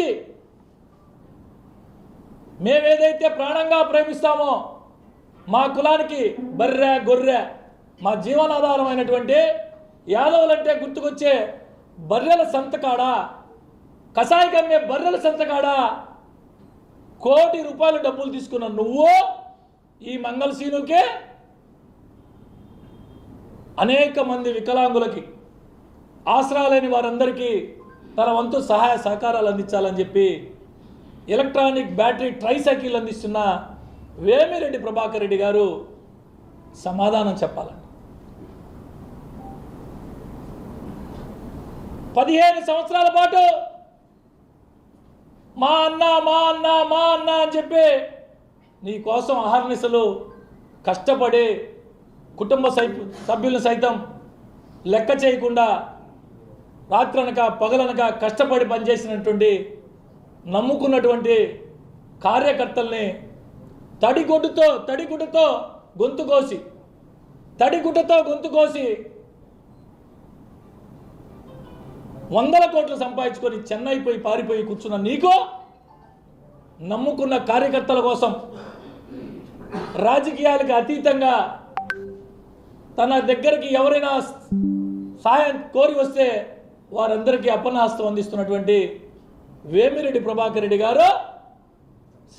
బుద్ధి మేమేదైతే ప్రాణంగా ప్రేమిస్తామో మా కులానికి బర్రె గొర్రె మా జీవనాధారమైనటువంటి యాదవులంటే గుర్తుకొచ్చే బర్రెల సంతకాడ? కషాయికమ్మే బర్రెల సంతకాడ? కోటి రూపాయలు డబ్బులు తీసుకున్న నువ్వు ఈ మంగళసీనుకే అనేక మంది వికలాంగులకి ఆసరా లేని వారందరికీ తన వంతు సహాయ సహకారాలు అందించాలని చెప్పి ఎలక్ట్రానిక్ బ్యాటరీ ట్రైసైకిల్ అందిస్తున్న వేమిరెడ్డి ప్రభాకర్ రెడ్డి గారు సమాధానం చెప్పాలండి. పదిహేను సంవత్సరాల పాటు మా అన్న మా అన్న మా అన్న అని చెప్పి నీ కోసం అహర్నిశలు కష్టపడి కుటుంబ సై సభ్యులను సైతం లెక్క చేయకుండా రాత్రనక పగలనక కష్టపడి పనిచేసినటువంటి నమ్ముకున్నటువంటి కార్యకర్తల్ని తడిగుడ్డుతో తడిగుడ్డతో గొంతు కోసి తడిగుడ్డతో గొంతు కోసి వందల కోట్లు సంపాదించుకొని చెన్నై పోయి పారిపోయి కూర్చున్న నీకు నమ్ముకున్న కార్యకర్తల కోసం రాజకీయాలకు అతీతంగా తన దగ్గరికి ఎవరైనా సాయం కోరి వస్తే వారందరికీ అప్పనాస్తం అందిస్తున్నటువంటి వేమిరెడ్డి ప్రభాకర్ రెడ్డి గారు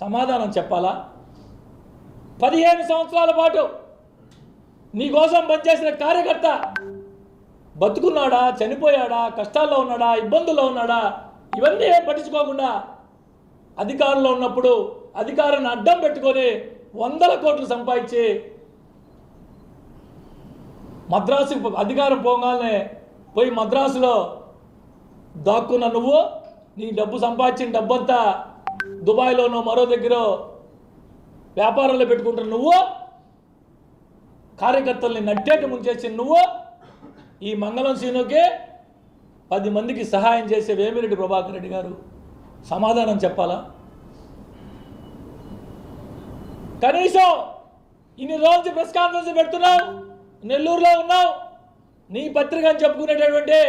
సమాధానం చెప్పాలా? పదిహేను సంవత్సరాల పాటు నీకోసం పనిచేసిన కార్యకర్త బతుకున్నాడా? చనిపోయాడా? కష్టాల్లో ఉన్నాడా? ఇబ్బందుల్లో ఉన్నాడా? ఇవన్నీ ఏం పట్టించుకోకుండా అధికారంలో ఉన్నప్పుడు అధికారాన్ని అడ్డం పెట్టుకొని వందల కోట్లు సంపాదించి మద్రాసు అధికారం పోగానే పోయి మద్రాసులో దాక్కున్న నువ్వు నీ డబ్బు సంపాదించిన డబ్బంతా దుబాయ్లోనో మరో దగ్గర వ్యాపారంలో పెట్టుకుంటున్న నువ్వు కార్యకర్తల్ని నట్టేటి ముంచేసిన నువ్వు ఈ మంగళం సీనుకి పది మందికి సహాయం చేసే వేమిరెడ్డి ప్రభాకర్ రెడ్డి గారు సమాధానం చెప్పాలా? కనీసం ఇన్ని రోజు ప్రెస్ కాన్ఫరెన్స్ పెడుతున్నావు నెల్లూరులో ఉన్నావు నీ పత్రిక అని చెప్పుకునేటటువంటి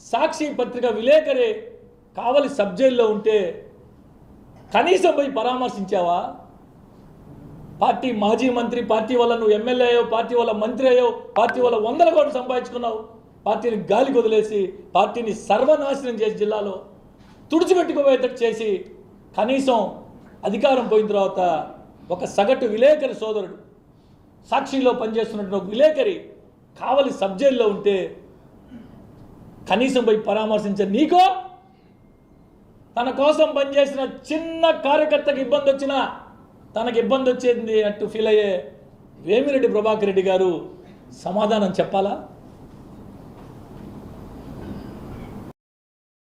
సాక్షి పత్రిక విలేకరి కావలి సబ్జైల్లో ఉంటే కనీసం పోయి పరామర్శించావా? పార్టీ మాజీ మంత్రి పార్టీ వల్ల నువ్వు ఎమ్మెల్యే అయ్యో పార్టీ వల్ల మంత్రి అయ్యో పార్టీ వల్ల వందల కోట్లు సంపాదించుకున్నావు పార్టీని గాలి వదిలేసి పార్టీని సర్వనాశనం చేసి జిల్లాలో తుడిచిపెట్టుకోబోయేటట్టు చేసి కనీసం అధికారం పోయిన తర్వాత ఒక సగటు విలేకరి సోదరుడు సాక్షిలో పనిచేస్తున్నటువంటి ఒక విలేకరి కావలి సబ్జైల్లో ఉంటే కనీసం పోయి పరామర్శించే నీకో తన కోసం పనిచేసిన చిన్న కార్యకర్తకి ఇబ్బంది వచ్చినా తనకి ఇబ్బంది వచ్చేది అంటూ ఫీల్ అయ్యే వేమిరెడ్డి ప్రభాకర్ రెడ్డి గారు సమాధానం చెప్పాలా?